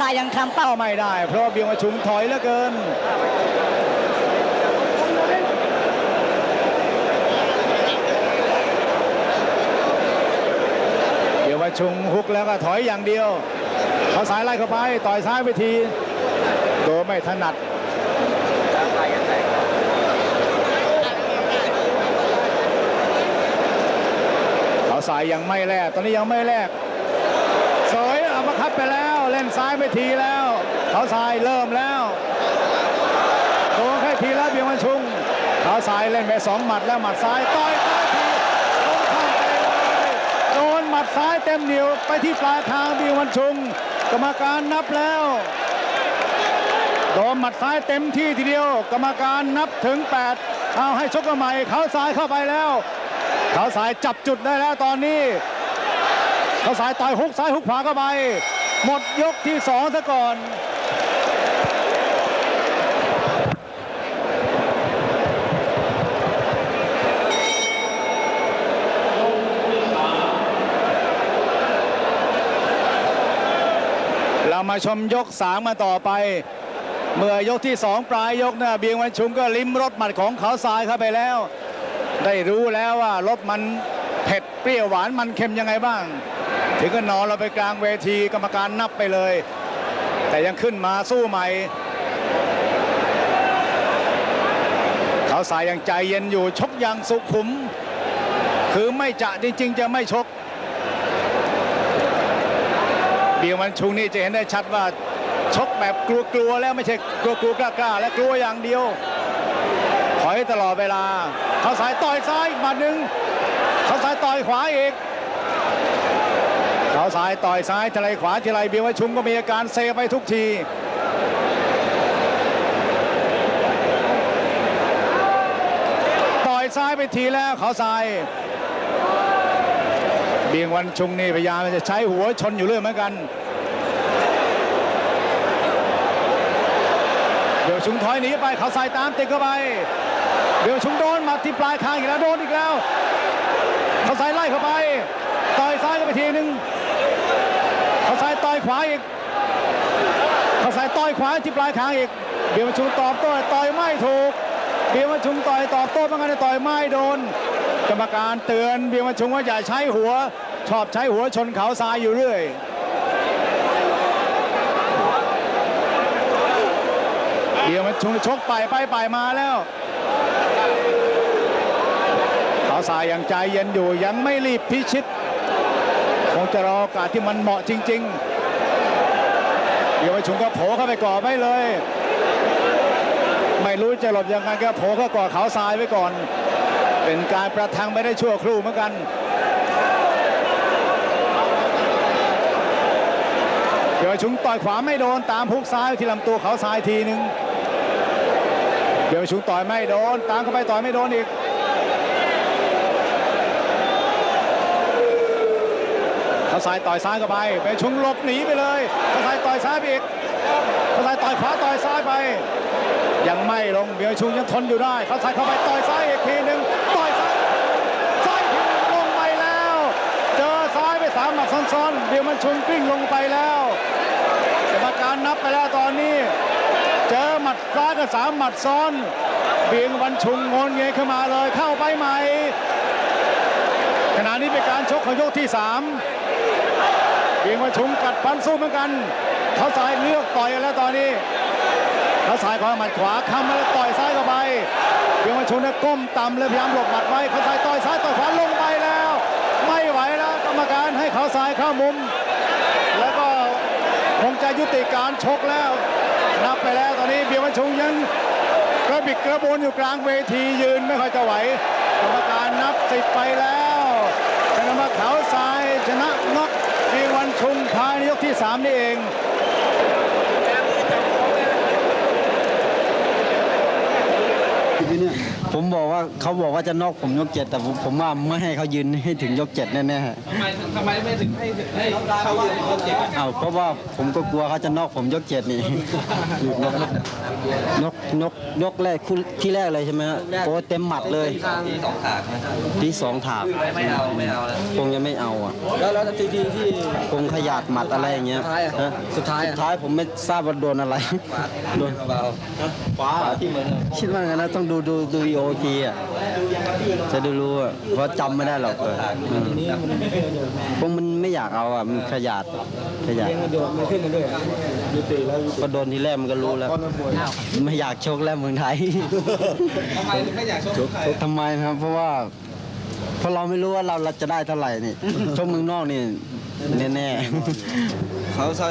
สายยังคลำเป้าไม่ได้ เพราะเบียงมาชุมถอยเหลือเกินเบียงมาชุมฮุกแล้วก็ถอยอย่างเดียวเขาสายไล่เข้าไปต่อยซ้ายไปทีโดยไม่ถนัดเขาสายยังไม่แลกตอนนี้ยังไม่แลกสวยเอามาคัดไปแล้ว ซ้ายไปทีแล้ว เขาสายเริ่มแล้วโดนแค่ทีแล้วเบียงมันชุงเขาสายเล่นไปสองหมัดแล้วหมัดซ้ายต่อยซ้ายทีลงข้างไปเลยโดนหมัดซ้ายเต็มเหนียวไปที่ปลายคางเบียงมันชุงกรรมการนับแล้วโดนหมัดซ้ายเต็มที่ทีเดียว กรรมการนับถึง 8 เอาให้ชกกันใหม่เขาซ้ายเข้าไปแล้วเขาสายจับจุดได้แล้วตอนนี้เขาสายต่อยฮุกซ้ายฮุกขวาเข้าไป หมดยกที่สองซะก่อน เรามาชมยกสามมาต่อไป เมื่อยกที่สองปลายยกเนะเบียงวันชุมก็ลิ้มรสหมัดของเขาทรายเข้าไปแล้ว ได้รู้แล้วว่ารสมันเผ็ดเปรี้ยวหวานมันเค็มยังไงบ้าง ถึงก็นอนเราไปกลางเวทีกรรมการนับไปเลย แต่ยังขึ้นมาสู้ใหม่ เขาสายยังใจเย็นอยู่ชกอย่างสุขุม คือไม่จะจริง ๆ จะไม่ชกเบียร์มันชุงนี่จะเห็นได้ชัดว่าชกแบบกลัวๆแล้วไม่ใช่กลัวๆกล้าๆและกลัวอย่างเดียวถอยตลอดเวลา เขาสายต่อยซ้ายอีกมาหนึ่งเขาสายต่อยขวาอีก เขาสายต่อยซ้ายทีไรขวาทีไรเบียร์วัชุมก็มีอาการเซไปทุกทีต่อยซ้ายไปทีแล้วเขาสายเบียงวันชุงนี่พยายามจะใช้หัวชนอยู่เรื่อยเหมือนกันเดี๋ยวชุงถอยหนีไปเขาใส่ตามติดเข้าไป เดี๋ยวชุงโดนมาที่ปลายคางอีกแล้วโดนอีกแล้ว เขาใส่ไล่เข้าไป ต่อยซ้ายเข้าไป ทีหนึ่งเขาใส่ต่อยขวาอีกเขาใส่ต่อยขวาที่ปลายคางอีกเบียร์มาชุงตอบโต้ต่อยไม่ถูกเบียร์มาชุงต่อยตอบโต้เหมือนกันแต่ต่อยไม่โดน กรรมการเตือนเบียร์มาชุงว่าอย่าใช้หัว ชอบใช้หัวชนเขาทรายอยู่เรื่อยเบียร์มาชุงชกไปไปไปมาแล้วเขาสายยังใจเย็นอยู่ยังไม่รีบพิชิต คงจะรอโอกาสที่มันเหมาะจริง ๆ เดี๋ยวมาชุงก็โผล่เข้าไปก่อไว้เลย ไม่รู้จะหลบยังไงก็โผล่เข้าก่อเขาทรายไว้ก่อน เป็นการประทังไม่ได้ชั่วครู่เหมือนกันเดี๋ยวชุงต่อยขวาไม่โดนตามพุกซ้ายที่ลำตัวเขาซ้ายทีหนึ่งเดี๋ยวชุงต่อยไม่โดน ตามเข้าไปต่อยไม่โดนอีก ขาซ้ายต่อยซ้ายเข้าไปไปชุงหลบหนีไปเลยเขาซ้ายต่อยซ้ายอีกเขาซ้ายต่อยขวาต่อยซ้ายไป ยังไม่ลงเบียวชุงยังทนอยู่ได้เขาซ้ายเข้าไปต่อยซ้ายอีกทีหนึ่งต่อยซ้ายซ้ายทีหนึ่งลงไปแล้ว เจอซ้ายไปสามหมัดซ้อนๆเบียวมันชุงกลิ้งลงไปแล้วกรรมการนับไปแล้วตอนนี้ เจอหมัดซ้ายกับสามหมัดซ้อนเบียงวันชุงงนเงยขึ้นมาเลยเข้าไปใหม่ขณะนี้เป็นการชกของยกที่สาม เบียงวันชุงกัดฟันสู้เหมือนกันเขาสายเลือกต่อยแล้วตอนนี้เขาสายขวาหมัดขวาค้ำมาแล้วต่อยซ้ายเข้าไปเบียงวันชุงเนี่ยก้มต่ำเลยพยายามหลบหมัดไว้เขาสายต่อยซ้ายต่อยขวาลงไปแล้ว ไม่ไหวแล้วกรรมการให้เขาสายเข้ามุม แล้วก็คงจะยุติการชกแล้ว นับไปแล้วตอนนี้เบียร์วันชุงยังกระบิดกระโบนอยู่กลางเวทียืนไม่ค่อยจะไหวกรรมการนับสิบไปแล้วชนะมาเขาทรายชนะน็อก เบีวันชุงภายในยกที่สามนี่เอง ทีเนี่ย ผมบอกว่าเขาบอกว่าจะนอกผมยกเจ็ดแต่ผมผมว่าไม่ให้เขายืนให้ถึงยกเจ็ดแน่ทำไมทำไมไม่ถึงให้ถึงให้เข้ายืนยกเจ็ดๆเอาเพราะว่าผมก็กลัวเขาจะนอกผมยกเจ็ดนี่ นกนกนกแรกคู่ที่แรกเลยใช่ไหมฮะโอ้เต็มหมัดเลยที่สองถากนะที่สองถากไม่เอาไม่เอาแล้วคงยังไม่เอาอะแล้วแล้วทีทีที่คงขยาดหมัดอะไรอย่างเงี้ยสุดท้ายอะฮะสุดท้ายอะสุดท้ายผมไม่ทราบว่าโดนอะไรโดนเบาฟ้าที่มือคิดว่างั้นนะต้องดูดูดูโอทีอะจะดูรู้อะเพราะจำไม่ได้หรอกเอออืมพวกมันไม่อยากเอาอะมันขยาดขยาดมันโดดมันขึ้นมาด้วยยุติแล้วก็โดนทีแรกมันก็รู้แล้ว ไม่อยากชกแล้วเมืองไทยทำไมถึงไม่อยากชกใครทำไมนะครับ เพราะว่าเพราะเราไม่รู้ว่าเราเราจะได้เท่าไหร่นี่ชกเมืองนอกนี่แน่ๆเขาใส่